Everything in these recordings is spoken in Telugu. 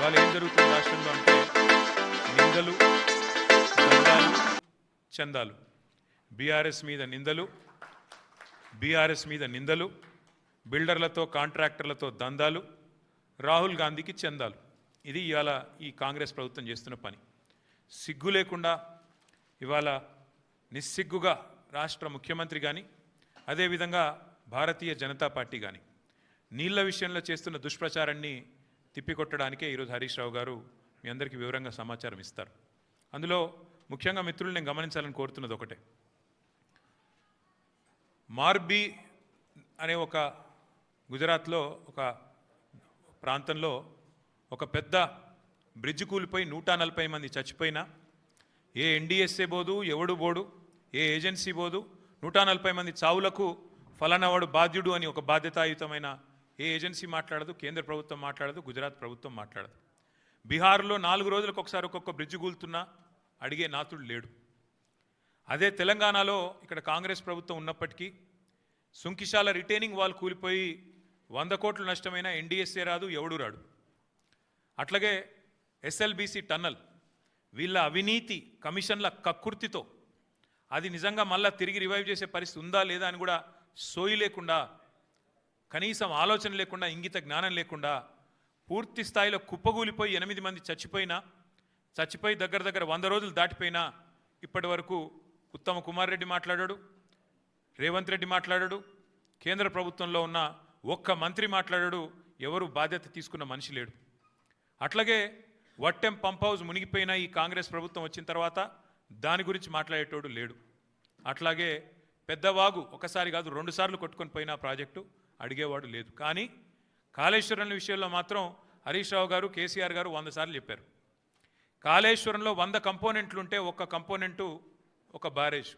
ఇవాళ ఏం జరుగుతుంది రాష్ట్రంలో అంటే నిందలు చందాలు. బీఆర్ఎస్ మీద నిందలు బీఆర్ఎస్ మీద నిందలు బిల్డర్లతో కాంట్రాక్టర్లతో దందాలు రాహుల్ గాంధీకి చందాలు. ఇది ఇవాళ ఈ కాంగ్రెస్ ప్రభుత్వం చేస్తున్న పని. సిగ్గు లేకుండా ఇవాళ నిస్సిగ్గుగా రాష్ట్ర ముఖ్యమంత్రి కానీ అదేవిధంగా భారతీయ జనతా పార్టీ కానీ నీళ్ళ విషయంలో చేస్తున్న దుష్ప్రచారాన్ని తిప్పికొట్టడానికే ఈరోజు హరీష్ రావు గారు మీ అందరికీ వివరంగా సమాచారం ఇస్తారు. అందులో ముఖ్యంగా మిత్రులు నేను గమనించాలని కోరుతున్నది ఒకటే. మార్బీ అనే ఒక గుజరాత్లో ఒక ప్రాంతంలో ఒక పెద్ద బ్రిడ్జ్ కూలిపోయి నూట నలభై మంది చచ్చిపోయినా ఏ ఎన్డీఎస్ఏ బోదు ఎవడు బోడు ఏ ఏజెన్సీ బోదు నూట నలభై మంది చావులకు ఫలానావాడు బాధ్యుడు అని ఒక బాధ్యతాయుతమైన ఏ ఏజెన్సీ మాట్లాడదు కేంద్ర ప్రభుత్వం మాట్లాడదు గుజరాత్ ప్రభుత్వం మాట్లాడదు. బీహార్లో నాలుగు రోజులకు ఒకసారి ఒక్కొక్క బ్రిడ్జ్ కూలుతున్నా అడిగే నాతుడు లేడు. అదే తెలంగాణలో ఇక్కడ కాంగ్రెస్ ప్రభుత్వం ఉన్నప్పటికీ సుంకిశాల రిటైనింగ్ వాల్ కూలిపోయి వంద కోట్లు నష్టమైన ఎన్డీఎస్ఏ రాదు ఎవడు రాడు. అట్లాగే ఎస్ఎల్బీసీ టన్నల్ వీళ్ళ అవినీతి కమిషన్ల కక్కుర్తితో అది నిజంగా మళ్ళా తిరిగి రివైవ్ చేసే పరిస్థితి ఉందా లేదా అని కూడా సోయి లేకుండా కనీసం ఆలోచన లేకుండా ఇంగిత జ్ఞానం లేకుండా పూర్తి స్థాయిలో కుప్పగూలిపోయి ఎనిమిది మంది చచ్చిపోయినా చచ్చిపోయి దగ్గర దగ్గర వంద రోజులు దాటిపోయినా ఇప్పటి వరకు ఉత్తమ కుమార్ రెడ్డి మాట్లాడాడు రేవంత్ రెడ్డి మాట్లాడాడు కేంద్ర ప్రభుత్వంలో ఉన్న ఒక్క మంత్రి మాట్లాడాడు ఎవరు బాధ్యత తీసుకున్న మనిషి లేడు. అట్లాగే వట్టెం పంప్ హౌస్ మునిగిపోయిన ఈ కాంగ్రెస్ ప్రభుత్వం వచ్చిన తర్వాత దాని గురించి మాట్లాడేటోడు లేడు. అట్లాగే పెద్దవాగు ఒకసారి కాదు రెండుసార్లు కొట్టుకొని పోయిన ప్రాజెక్టు. అడిగేవాడు లేదు. కానీ కాళేశ్వరం విషయంలో మాత్రం హరీష్ రావు గారు కేసీఆర్ గారు వంద సార్లు చెప్పారు. కాళేశ్వరంలో వంద కంపోనెంట్లు ఉంటే ఒక్క కంపోనెంటు ఒక బ్యారేజ్.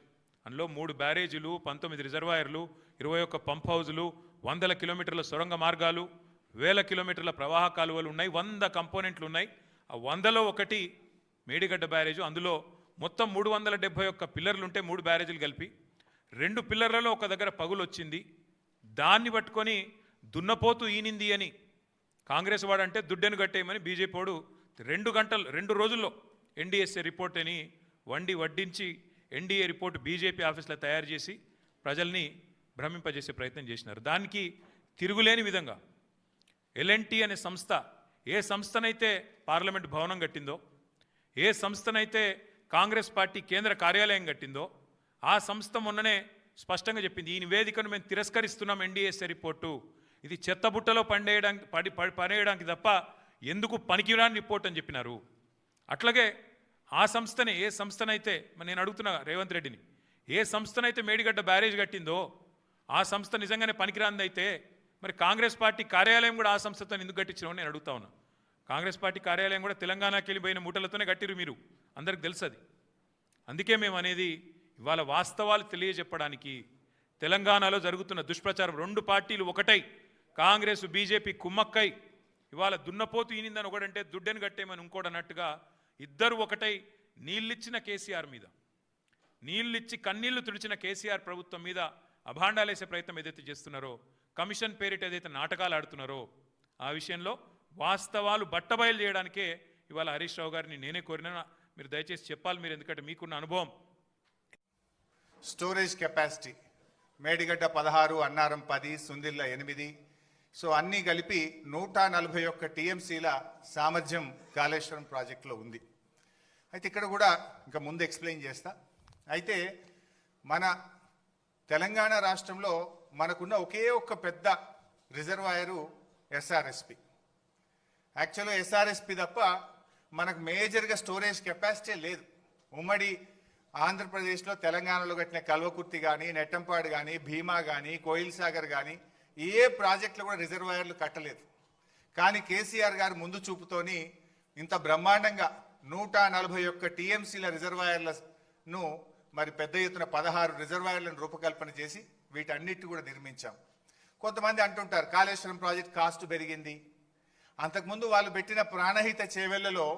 అందులో మూడు బ్యారేజీలు పంతొమ్మిది రిజర్వాయర్లు ఇరవై ఒక్క పంప్ హౌజులు వందల కిలోమీటర్ల సొరంగ మార్గాలు వేల కిలోమీటర్ల ప్రవాహ కాలువలు ఉన్నాయి వంద కంపోనెంట్లు ఉన్నాయి ఆ వందలో ఒకటి మేడిగడ్డ బ్యారేజు అందులో మొత్తం మూడు వందల డెబ్బై ఒక్క పిల్లర్లు ఉంటే మూడు బ్యారేజీలు కలిపి రెండు పిల్లర్లలో ఒక దగ్గర పగులు వచ్చింది దాన్ని పట్టుకొని దున్నపోతు ఈనింది అని. కాంగ్రెస్ వాడంటే దుడ్డెను కట్టేయమని బీజేపీ వాడు రెండు గంటలు రెండు రోజుల్లో ఎన్డీఎస్ఏ రిపోర్ట్ అని వండి వడ్డించి ఎన్డీఏ రిపోర్ట్ బీజేపీ ఆఫీస్లో తయారు చేసి ప్రజల్ని భ్రమింపజేసే ప్రయత్నం చేసినారు. దానికి తిరుగులేని విధంగా ఎల్ఎన్టీ అనే సంస్థ ఏ సంస్థనైతే పార్లమెంట్ భవనం కట్టిందో ఏ సంస్థనైతే కాంగ్రెస్ పార్టీ కేంద్ర కార్యాలయం కట్టిందో ఆ సంస్థ మొన్ననే స్పష్టంగా చెప్పింది. ఈ నివేదికను మేము తిరస్కరిస్తున్నాం ఎన్డీఎస్ఏ రిపోర్టు. ఇది చెత్తబుట్టలో పండేయడానికి పడి పడి- పడేయడానికి తప్ప ఎందుకు పనికిరాని రిపోర్ట్ అని చెప్పినారు. అట్లాగే ఆ సంస్థని ఏ సంస్థనైతే మరి నేను అడుగుతున్నా రేవంత్ రెడ్డిని ఏ సంస్థనైతే మేడిగడ్డ బ్యారేజ్ కట్టిందో ఆ సంస్థ నిజంగానే పనికిరాందైతే మరి కాంగ్రెస్ పార్టీ కార్యాలయం కూడా ఆ సంస్థతో ఎందుకు కట్టించినావు నేను అడుగుతా ఉన్నా. కాంగ్రెస్ పార్టీ కార్యాలయం కూడా తెలంగాణకి వెళ్ళిపోయిన మూటలతోనే కట్టిరు మీరు. అందరికి తెలుసు అది. అందుకే మేము అనేది ఇవాళ వాస్తవాలు తెలియజెప్పడానికి తెలంగాణలో జరుగుతున్న దుష్ప్రచారం రెండు పార్టీలు ఒకటై. కాంగ్రెస్ బీజేపీ కుమ్మక్కై. ఇవాళ దున్నపోతు ఈనిందని ఒకడంటే దుడ్డెను కట్టేమని ఇంకోటి అన్నట్టుగా ఇద్దరు ఒకటై నీళ్ళిచ్చిన కేసీఆర్ మీద. నీళ్ళిచ్చి కన్నీళ్ళు తుడిచిన కేసీఆర్ ప్రభుత్వం మీద అభాండాలేసే ప్రయత్నం ఏదైతే చేస్తున్నారో కమిషన్ పేరిట ఏదైతే నాటకాలు ఆడుతున్నారో ఆ విషయంలో వాస్తవాలు బట్టబయలు చేయడానికే ఇవాళ హరీష్ రావు గారిని నేనే కోరినా. మీరు దయచేసి చెప్పాలి మీరు ఎందుకంటే మీకున్న అనుభవం. స్టోరేజ్ కెపాసిటీ మేడిగడ్డ పదహారు అన్నారం పది సుందిల్ల ఎనిమిది. సో అన్నీ కలిపి నూట నలభై ఒక్క టీఎంసీల సామర్థ్యం కాళేశ్వరం ప్రాజెక్టులో ఉంది. అయితే ఇక్కడ కూడా ఇంకా ముందు ఎక్స్ప్లెయిన్ చేస్తా. అయితే మన తెలంగాణ రాష్ట్రంలో మనకున్న ఒకే ఒక్క పెద్ద రిజర్వాయరు ఎస్ఆర్ఎస్పి. యాక్చువల్గా ఎస్ఆర్ఎస్పి తప్ప మనకు మేజర్గా స్టోరేజ్ కెపాసిటీ లేదు. ఉమ్మడి ఆంధ్రప్రదేశ్లో తెలంగాణలో కట్టిన కల్వకుర్తి కానీ నెట్టంపాడు కానీ భీమా కానీ కోయిల్ సాగర్ కానీ ఏ ప్రాజెక్టులు కూడా రిజర్వాయర్లు కట్టలేదు. కానీ కేసీఆర్ గారు ముందు చూపుతోని ఇంత బ్రహ్మాండంగా నూట నలభై ఒక్క టీఎంసీల రిజర్వాయర్లను మరి పెద్ద ఎత్తున పదహారు రిజర్వాయర్లను రూపకల్పన చేసి వీటన్నిటి కూడా నిర్మించాం. కొంతమంది అంటుంటారు కాళేశ్వరం ప్రాజెక్ట్ కాస్ట్ పెరిగింది. అంతకుముందు వాళ్ళు పెట్టిన ప్రాణహిత చేవెళ్ళలో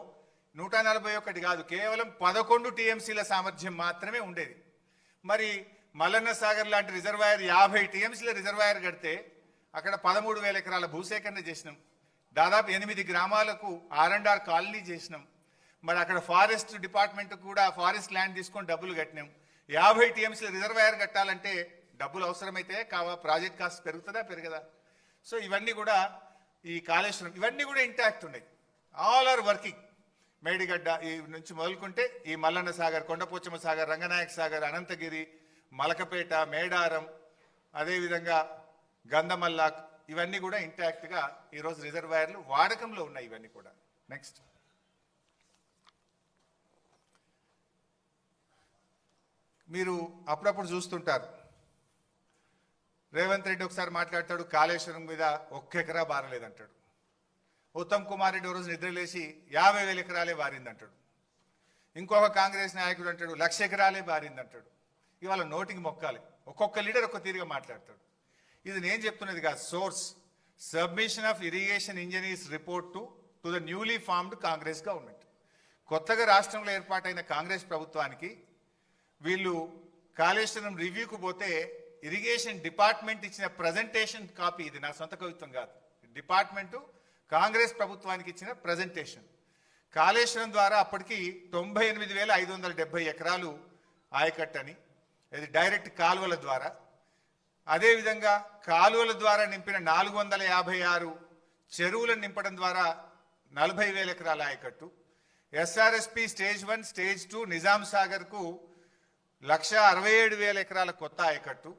నూట నలభై ఒకటి కాదు కేవలం పదకొండు టీఎంసీల సామర్థ్యం మాత్రమే ఉండేది. మరి మల్లన్న సాగర్ లాంటి రిజర్వాయర్ యాభై టీఎంసీల రిజర్వాయర్ కడితే అక్కడ పదమూడు వేల ఎకరాల భూసేకరణ చేసినాం. దాదాపు ఎనిమిది గ్రామాలకు ఆర్ అండ్ ఆర్ కాలనీ చేసినాం. మరి అక్కడ ఫారెస్ట్ డిపార్ట్మెంట్ కూడా ఫారెస్ట్ ల్యాండ్ తీసుకొని డబ్బులు కట్టినాం. యాభై టీఎంసీల రిజర్వాయర్ కట్టాలంటే డబ్బులు అవసరమైతే కావా ప్రాజెక్ట్ కాస్ట్ పెరుగుతుందా పెరగదా? సో ఇవన్నీ కూడా ఈ కాళేశ్వరం ఇవన్నీ కూడా ఇంటాక్ట్ ఉన్నాయి. ఆల్ ఆర్ వర్కింగ్ మేడిగడ్డ ఈ నుంచి మొదలుకుంటే ఈ మల్లన్న సాగర్ కొండపోచమ్మ సాగర్ రంగనాయక సాగర్ అనంతగిరి మలకపేట మేడారం అదేవిధంగా గంధమల్ల ఇవన్నీ కూడా ఇంటాక్ట్గా ఈరోజు రిజర్వాయర్లు వాడకంలో ఉన్నాయి ఇవన్నీ కూడా. నెక్స్ట్ మీరు అప్పుడప్పుడు చూస్తుంటారు. రేవంత్ రెడ్డి ఒకసారి మాట్లాడతాడు కాళేశ్వరం మీద ఒక్క ఎకరా బారలేదంటాడు. ఉత్తమ్ కుమార్ రెడ్డి రోజు నిద్రలేసి యాభై వేల ఎకరాలే బారిందంటాడు. ఇంకొక కాంగ్రెస్ నాయకుడు అంటాడు లక్ష ఎకరాలే బారిందంటాడు. ఇవాళ నోటికి మొక్కాలి. ఒక్కొక్క లీడర్ ఒక్క తీరుగా మాట్లాడతాడు. ఇది నేను చెప్తున్నది కాదు source. Submission of irrigation engineers report to to the newly formed Congress government. కొత్తగా రాష్ట్రంలో ఏర్పాటైన కాంగ్రెస్ ప్రభుత్వానికి వీళ్ళు కాళేశ్వరం రివ్యూకు పోతే ఇరిగేషన్ డిపార్ట్మెంట్ ఇచ్చిన ప్రజెంటేషన్ కాపీ ఇది నా సొంత కవిత్వం కాదు. డిపార్ట్మెంటు కాంగ్రెస్ ప్రభుత్వానికి ఇచ్చిన ప్రజెంటేషన్ కాళేశ్వరం ద్వారా అప్పటికి తొంభై ఎనిమిది వేల ఐదు వందల డెబ్బై ఎకరాలు ఆయకట్టని ఇది డైరెక్ట్ కాలువల ద్వారా. అదేవిధంగా కాలువల ద్వారా నింపిన నాలుగు వందల యాభై ఆరు చెరువులను నింపడం ద్వారా నలభై వేల ఎకరాల ఆయకట్టు. SRSP stage one stage two Nizam సాగర్కు లక్ష అరవై ఏడు వేల ఎకరాల కొత్త ఆయకట్టు.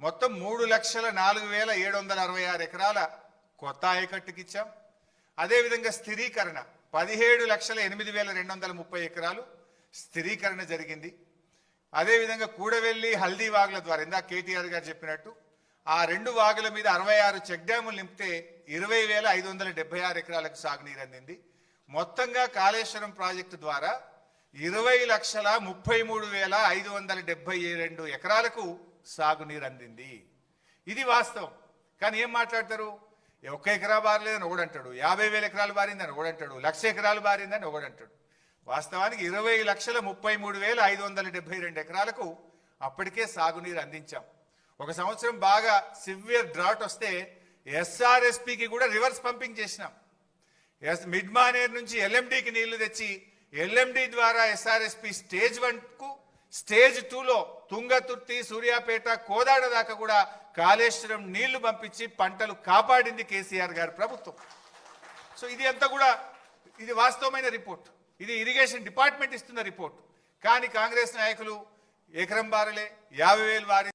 మొత్తం మూడు లక్షల నాలుగు వేల ఏడు వందల అరవై ఆరు ఎకరాల కొత్త ఆయకట్టుకి ఇచ్చాం అదేవిధంగా స్థిరీకరణ పదిహేడు లక్షల ఎనిమిది వేల రెండు వందల ముప్పై ఎకరాలు స్థిరీకరణ జరిగింది. అదేవిధంగా కూడవెల్లి హల్దీ వాగుల ద్వారా ఇందాక కేటీఆర్ గారు చెప్పినట్టు ఆ రెండు వాగుల మీద అరవై ఆరు చెక్ డ్యాములు నింపితే ఇరవై వేల ఐదు వందల డెబ్బై ఆరు ఎకరాలకు సాగునీరు అందింది. మొత్తంగా కాళేశ్వరం ప్రాజెక్టు ద్వారా ఇరవై లక్షల ముప్పై మూడు వేల ఐదు వందల డెబ్బై రెండు ఎకరాలకు సాగునీరు అందింది. ఇది వాస్తవం. కానీ ఏం మాట్లాడతారు? ఒక్క ఎకరా బారలేదని ఒకడంటాడు యాభై వేల ఎకరాలు బారిందని ఒకడంటాడు లక్ష ఎకరాలు బారిందని ఒకడంటాడు వాస్తవానికి ఇరవై లక్షల ముప్పై మూడు వేల ఐదు వందల డెబ్బై రెండు ఎకరాలకు అప్పటికే సాగునీరు అందించాం. ఒక సంవత్సరం బాగా సివియర్ డ్రాట్ వస్తే ఎస్ఆర్ఎస్పికి కూడా రివర్స్ పంపింగ్ చేసినాం. ఎస్ మిడ్ మానేర్ నుంచి ఎల్ఎండికి నీళ్ళు తెచ్చి ఎల్ఎండి ద్వారా ఎస్ఆర్ఎస్పి స్టేజ్ వన్కు స్టేజ్ టూలో తుంగతుర్తి సూర్యాపేట కోదాడ దాకా కూడా కాళేశ్వరం నీళ్ళు పంపించి పంటలు కాపాడింది కేసీఆర్ గారి ప్రభుత్వం. సో ఇది అంతా కూడా ఇది వాస్తవమైన రిపోర్ట్. ఇది ఇరిగేషన్ డిపార్ట్మెంట్ ఇస్తున్న రిపోర్ట్. కానీ కాంగ్రెస్ నాయకులు ఎకరం బారలే యాభై వేలు వారి